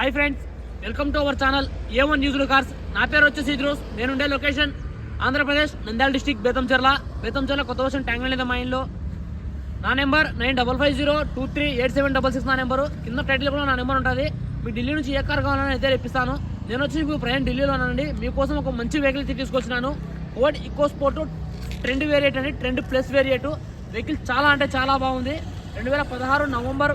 Hi friends welcome to our channel A one news cars నా పేరు వచ్చేసి ఇద్రోస్. నేను ఉండే లొకేషన్ ఆంధ్రప్రదేశ్ నంద్యాల డిస్టిక్ బేతంచెర్ల బేతంచెర్ల కొత్త వర్షం ట్యాంక్ లేదా మా ఇంట్లో నా number nine double five zero two three eight seven double six నా నెంబరు. కింద టైటిల్ కూడా నా నెంబర్ ఉంటుంది. మీకు ఢిల్లీ నుంచి ఏ కార్ కావాలని అయితే తెప్పిస్తాను. నేను వచ్చి మీకు ప్రయాణం ఢిల్లీలో ఉన్నానండి. మీకోసం ఒక మంచి వెహికల్ తీసుకొచ్చినాను. ఓట్ ఇకో స్పోర్ట్ ట్రెండ్ వేరియేట్ అండి. ట్రెండ్ ప్లస్ వేరియేట్ వెహికల్ చాలా అంటే చాలా బాగుంది. రెండు వేల పదహారు నవంబర్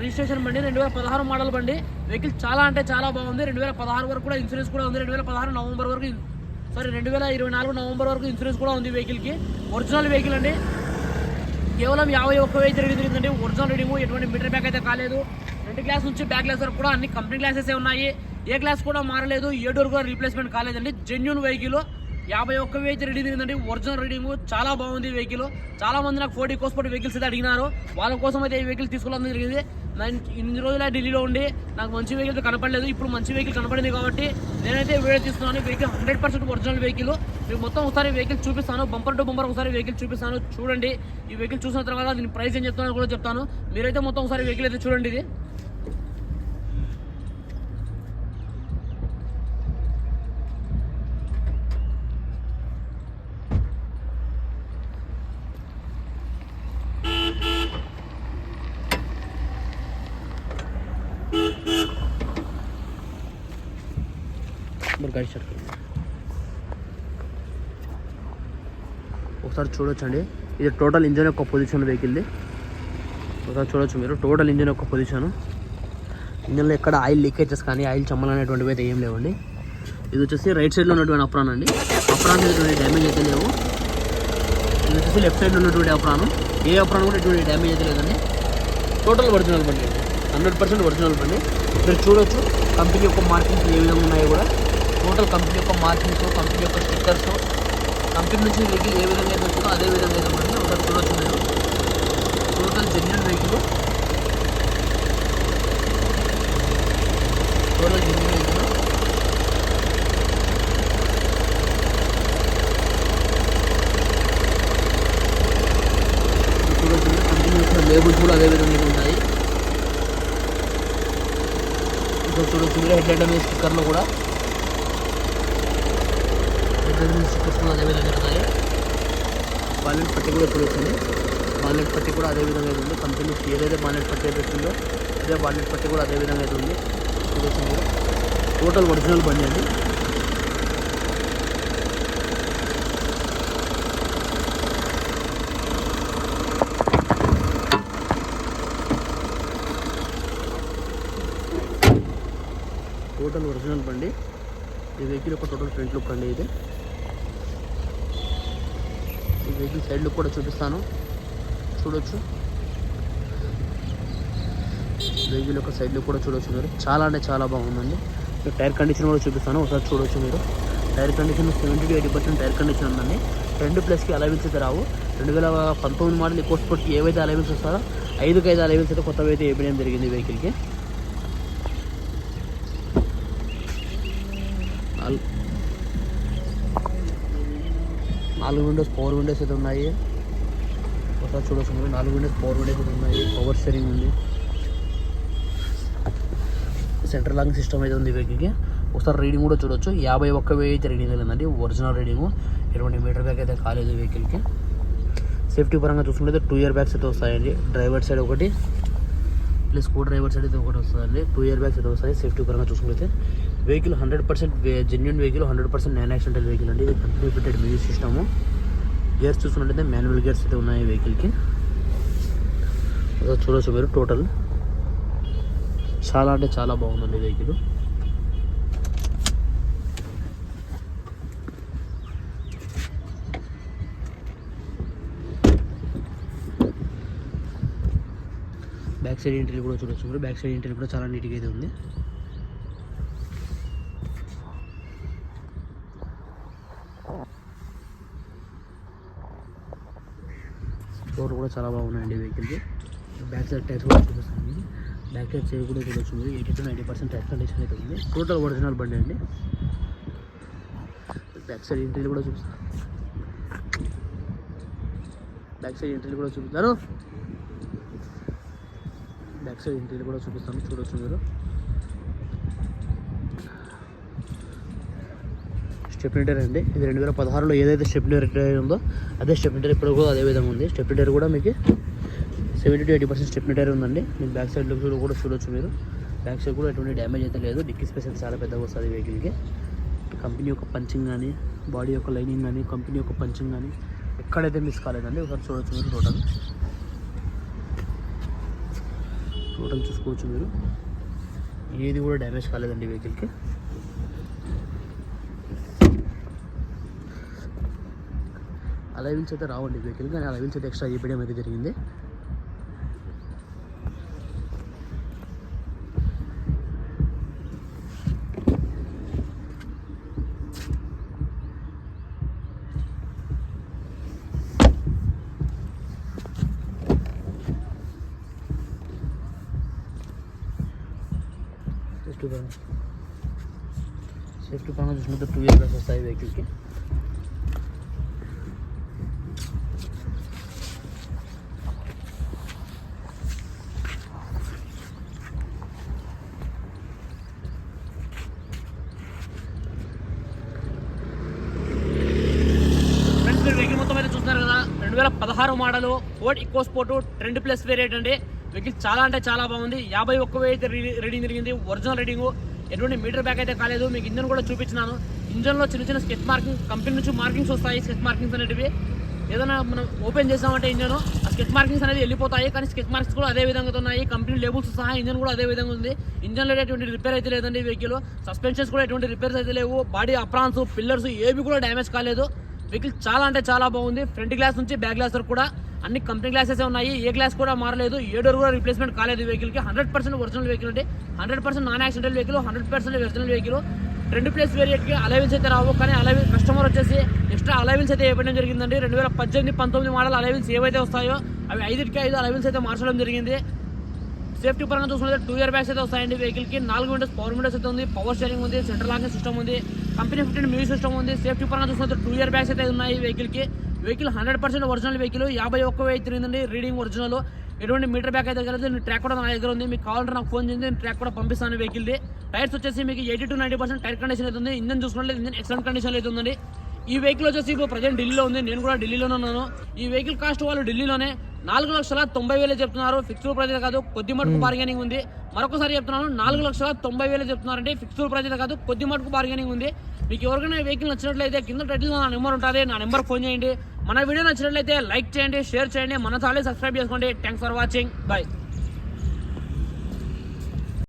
రిజిస్ట్రేషన్ బండి రెండు వేల పదహారు మోడల్ బండి. వెహికల్ చాలా అంటే చాలా బాగుంది. రెండు వేల పదహారు వరకు కూడా ఇన్సూరెన్స్ కూడా ఉంది. రెండు వేల పదహారు నవంబర్ వరకు సారీ రెండు వేల ఇరవై నాలుగు నవంబర్ వరకు ఇన్సూరెన్స్ కూడా ఉంది వెహికల్కి. ఒరిజినల్ వెహికల్ అండి. కేవలం యాభై ఒక్క వెయ్యి తిరిగి తిరిగిందండి. ఒరిజినల్ రీడింగ్ ఎటువంటి మీటర్ బ్యాక్ అయితే కాలేదు. రెండు గ్లాస్ నుంచి బ్యాక్ గ్లాస్ వరకు కూడా అన్ని కంపెనీ గ్లాసెస్ ఉన్నాయి. ఏ గ్లాస్ కూడా మారలేదు. ఏ డోర్ కూడా రీప్లేస్మెంట్ కాలేదండి. Genuine vehicle. యాభై ఒక్క వెయిట్ రెడీ తిరిగిందండి. ఒరిజినల్ రీడింగ్ చాలా బాగుంది వెహికల్. చాలా మంది నాకు ఫోర్టీ కోస్పోర్ట్ వెహికల్స్ అయితే అడిగినారు. వాళ్ళ కోసం అయితే ఈ వెహికల్ తీసుకోవడం జరిగింది నేను ఇన్ని రోజులు ఢిల్లీలో ఉండి నాకు మంచి వెహికల్ కనపడలేదు. ఇప్పుడు మంచి వెహికల్ కనపడింది కాబట్టి నేనైతే వీడియో తీసుకున్నాను vehicle hundred percent original vehicle మీకు మొత్తం ఒకసారి వెహికల్ చూపిస్తాను. బంపర్ టు బంపర్ ఒకసారి వెహికల్ చూపిస్తాను. చూడండి. ఈ వెహికల్ చూసిన తర్వాత దీని ప్రైస్ ఏం చెప్తానో కూడా చెప్తాను. మీరైతే మొత్తం ఒకసారి వెహికల్ అయితే చూడండి ఇది. మరి గాడి స్టార్ట్ ఒకసారి చూడొచ్చండి. ఇది టోటల్ ఇంజన్ యొక్క పొజిషన్ వెహికల్ది ఒకసారి చూడొచ్చు మీరు. టోటల్ ఇంజన్ యొక్క పొజిషన్ ఇంజన్లో ఎక్కడ ఆయిల్ లీకేజెస్ కానీ ఆయిల్ చమ్మలు అనేటువంటివి అయితే ఏం లేవండి. ఇది వచ్చేసి రైట్ సైడ్లో ఉన్నటువంటి అప్రాన్ అండి. అప్రాన్ ఎటువంటి డ్యామేజ్ అయితే లేవు. ఇది వచ్చేసి లెఫ్ట్ సైడ్లో ఉన్నటువంటి అప్రాను ఏ అప్రాన్ కూడా ఎటువంటి డ్యామేజ్ అయితే లేదండి. టోటల్ ఒరిజినల్ బండి హండ్రెడ్ పర్సెంట్ ఒరిజినల్ బండి. మీరు చూడొచ్చు. కంపెనీ యొక్క మార్కింగ్స్ ఏ విధంగా ఉన్నాయో కూడా టోటల్ కంపెనీ యొక్క మార్కింగ్స్ కంపెనీ యొక్క స్టిక్కర్స్ కంపెనీ నుంచి వెహికల్ ఏ విధంగా అయితే వచ్చిందో అదే విధంగా అయితే ఉంటుంది ఒకసారి చూడొచ్చు మీరు total genuine vehicle. Total genuine vehicle. చూడొచ్చు కంపెనీ యొక్క లేబుల్స్ కూడా అదే విధంగా ఉంటాయి. ఇక్కడ చూడొచ్చు మీరు హెడ్ లైట్ మీద స్టిక్కర్లో కూడా. ఎక్కడ నుంచి మీద అదే విధంగా ఉన్నాయి బాలెట్ పట్టి కూడా ఇప్పుడు వచ్చింది? బాలెట్ పట్టి కూడా అదే విధంగా ఉంది. కంపెనీ ఏదైతే బాలెట్ పట్టి అయితే వచ్చిందో అదే బాలెట్ పట్టి కూడా అదే విధంగా ఉంది. చూడొచ్చు మీరు టోటల్ ఒరిజినల్ బండి అండి. టోటల్ ఒరిజినల్ బండి. ఈ వెహికల్ యొక్క టోటల్ ఫ్రంట్ లుక్ అండి ఇది. ఈ వెహికల్ సైడ్ లుక్ కూడా చూపిస్తాను. చూడొచ్చు. వెహికల్ యొక్క సైడ్ లుక్ కూడా చూడొచ్చు మీరు. చాలా అంటే చాలా బాగుందండి. టైర్ కండిషన్ కూడా చూపిస్తాను. ఒకసారి చూడొచ్చు మీరు. Tyre condition seventy to eighty percent tyre condition ఉందండి. రెండు ప్లస్కి అలవెన్స్ అయితే రావు. రెండు వేల పంతొమ్మిది మోడల్ ఎక్కువ స్పోర్ట్కి ఏవైతే అలవెన్స్ వస్తారో ఐదుకి ఐదు అలవెన్స్ అయితే కొత్తవి అయితే వేయడం జరిగింది వెహికల్కి నాలుగు విండోస్ పవర్ విండోస్ అయితే ఉన్నాయి. ఒకసారి చూడొచ్చు మీరు నాలుగు విండోస్ పవర్ విండోస్ అయితే ఉన్నాయి. పవర్ స్టీరింగ్ ఉంది. సెంట్రల్ లాంగ్ సిస్టమ్ అయితే ఉంది వెహికల్కి ఒకసారి రీడింగ్ కూడా చూడొచ్చు. యాభై ఒక్క వెయ్యి అయితే రీడింగ్ వెళ్ళిందండి. ఒరిజినల్ రీడింగ్ ఎటువంటి మీటర్ బ్యాగ్ అయితే కాలేదు వెహికల్కి. సేఫ్టీ పరంగా చూసుకుంటే టూ ఇయర్ బ్యాగ్స్ అయితే వస్తాయండి. డ్రైవర్ సైడ్ ఒకటి. ప్లస్ కో డ్రైవర్ సైడ్ అయితే ఒకటి వస్తుందండి. టూ ఇయర్ బ్యాగ్స్ అయితే వస్తాయి. సేఫ్టీ పరంగా చూసుకుంటే. Vehicle hundred percent genuine vehicle hundred percent non accidental vehicle అండి. ఇది company fitted music system. Gears చూసుకున్నట్టయితే మాన్యువల్ గేర్స్ అయితే ఉన్నాయి వెహికల్కి ఒకసారి చూడొచ్చు మీరు టోటల్ చాలా అంటే చాలా బాగుందండి వెహికల్ బ్యాక్ సైడ్ ఇంటీరియర్ కూడా చూడొచ్చు మీరు. బ్యాక్ సైడ్ ఇంటీరియర్ కూడా చాలా నీట్గా అయితే ఉంది. డోర్ కూడా చాలా బాగున్నాయండి వెహికల్కి. బ్యాక్ సైడ్ టైర్స్ కూడా చూపిస్తుంది బ్యాక్ సైడ్ సేవ్ కూడా చూడొచ్చు మీరు eighty to ninety percent tyre condition అయితే ఉంది. టోటల్ ఒరిజినల్ బండి అండి. బ్యాక్ సైడ్ ఇంటీరియర్ కూడా చూపిస్తాను బ్యాక్ సైడ్ ఇంట్రీలు కూడా చూపిస్తారు బ్యాక్ సైడ్ ఇంట్రీలు కూడా చూపిస్తాను. చూడొచ్చు మీరు. స్టెప్లిటర్ అండి. ఇది రెండు వేల పదహారులో ఏదైతే స్టెప్లిటర్ రిటైర్ ఉందో అదే స్టెప్లిటర్ ఇప్పుడు కూడా అదే విధంగా ఉంది. స్టెప్లిటర్ కూడా మీకు సెవెంటీ టు ఎయిటీ పర్సెంట్ స్టెప్లిటర్ ఉందండి. మీకు బ్యాక్ సైడ్ లుక్స్ కూడా చూడొచ్చు మీరు. బ్యాక్ సైడ్ కూడా ఎటువంటి డ్యామేజ్ అయితే లేదు. డిక్కీ స్పేస్ అయితే చాలా పెద్దగా వస్తుంది వెహికల్కి. కంపెనీ యొక్క పంచింగ్ కానీ బాడీ యొక్క లైనింగ్ కానీ కంపెనీ యొక్క పంచింగ్ కానీ ఎక్కడైతే మిస్ కాలేదండి ఒకసారి చూడొచ్చు మీరు టోటల్. టోటల్ చూసుకోవచ్చు మీరు. ఏది కూడా డ్యామేజ్ కాలేదండి వెహికల్కి. అలైవిల్స్ అయితే రావండి వెహికల్ కానీ అలైవిల్స్ అయితే ఎక్స్ట్రా చేయడం అయితే జరిగింది. సేఫ్టీ పైన చూసినట్టు టూ ఇయర్ బ్యాగ్స్ వస్తాయి వెహికల్కి ఫ్రెండ్స్ మీరు వెహికల్ మొత్తం అయితే చూస్తున్నారు కదా రెండు వేల పదహారు model Ford EcoSport trend plus variant అండి వెహికల్ చాలా అంటే చాలా బాగుంది. యాభై ఒక్క అయితే రీడింగ్ జరిగింది. Original reading. ఎటువంటి మీటర్ బ్యాక్ అయితే కాలేదు. మీకు ఇంజన్ కూడా చూపించినాను. ఇంజన్లో చిన్న చిన్న స్కెచ్ మార్కింగ్ కంపెనీ నుంచి మార్కింగ్స్ వస్తాయి స్కెచ్ మార్కింగ్స్ అనేటివి. ఏదైనా మనం ఓపెన్ చేసామంటే ఇంజన్ ఆ స్కెచ్ మార్కింగ్స్ అనేది వెళ్ళిపోతాయి. కానీ స్కెచ్ మార్క్స్ కూడా అదే విధంగా ఉన్నాయి. కంపెనీ లేబుల్స్ సహా ఇంజన్ కూడా అదే విధంగా ఉంది. ఇంజన్లో ఎటువంటి రిపేర్ అయితే లేదండి వెహికల్. సస్పెన్షన్స్ కూడా ఎటువంటి రిపేర్స్ అయితే లేవు. బాడీ అప్రాన్స్ పిల్లర్స్ ఏవి కూడా డ్యామేజ్ కాలేదు. వెహికల్ చాలా అంటే చాలా బాగుంది. ఫ్రంట్ గ్లాస్ నుంచి బ్యాక్ గ్లాస్ వరకు కూడా అన్ని కంపెనీ గ్లాసెస్ ఉన్నాయి. ఏ గ్లాస్ కూడా మారలేదు. ఏ డోర్ కూడా రిప్లేస్మెంట్ కాలేదు వెహికల్కి. హండ్రెడ్ పర్సెంట్ ఒరిజినల్ వెహికల్ అంటే hundred percent non accidental vehicle hundred percent original vehicle. రెండు ప్లేస్ వేరియట్కి అలవెన్స్ అయితే రావు. కానీ అలవెన్ కస్టమర్ వచ్చేసి ఎక్స్ట్రా అలవెన్స్ అయితే ఇవ్వడం జరిగిందండి. రెండు వేల పద్దెనిమిది పంతొమ్మిది మోడల్ అలవెన్స్ ఏవైతే వస్తాయో అవి ఐదుకి ఐదు అలవెన్స్ అయితే మార్చడం జరిగింది. సేఫ్టీ పరంగా చూసుకుంటే టూ ఇయర్ బ్యాగ్స్ అయితే వస్తాయండి. వెహికల్కి నాలుగు విండోస్ పవర్ విండోస్ అయితే ఉంది. పవర్ స్టేరింగ్ ఉంది సెంట్రల్ లాకింగ్ సిస్టమ్ ఉంది. కంపెనీ ఫిఫ్టీన్ మ్యూజిక్ సిస్టమ్ ఉంది. సేఫ్టీ పరంగా చూసుకుంటే టూ ఇయర్ బ్యాగ్స్ అయితే ఉన్నాయి వెహికల్కి vehicle hundred percent original vehicle యాభై ఒక్క వెయ్యి తిరిగిందండి. రీడింగ్ ఒరిజినల్ ఎటువంటి మీటర్ బ్యాక్ అయితే కలదు. ట్రాక్ కూడా నా దగ్గర ఉంది. మీకు కావాలంటే నాకు ఫోన్ చేసి నేను ట్రాక్ కూడా పంపిస్తాను వెహికల్ది టైర్స్ వచ్చేసి మీకు eighty to ninety percent tyre condition అయితే ఉంది. ఇంజన్ చూసుకుంటే ఇంజన్ ఎక్సలెంట్ కండిషన్ అయితే ఉందండి. ఈ వెహికల్ వచ్చేసి ఇప్పుడు ప్రజెంట్ ఢిల్లీలో ఉంది. నేను కూడా ఢిల్లీలోనే ఉన్నాను. ఈ వెహికల్ కాస్ట్ వాళ్ళు ఢిల్లీలోనే నాలుగు లక్షల తొంభై వేలు చెప్తున్నారు. ఫిక్స్డ్ ప్రైజ్ కాదు కొద్ది మటుకు బార్గెనింగ్ ఉంది. మరొకసారి చెప్తున్నాను నాలుగు లక్షల తొంభై వేలు చెప్తున్నారంటే ఫిక్స్డ్ ప్రైజ్ కాదు కొద్ది మటుకు బార్గెనింగ్ ఉంది. మీకు ఎవరికైనా వెహికల్ నచ్చినట్లయితే కింద టైటిల్ నా నెంబర్ ఉంటుంది. నా నెంబర్ ఫోన్ చేయండి. మన వీడియో నచ్చినట్లయితే లైక్ చేయండి షేర్ చేయండి. మన ఛానల్ సబ్స్క్రైబ్ చేసుకోండి. Thanks for watching bye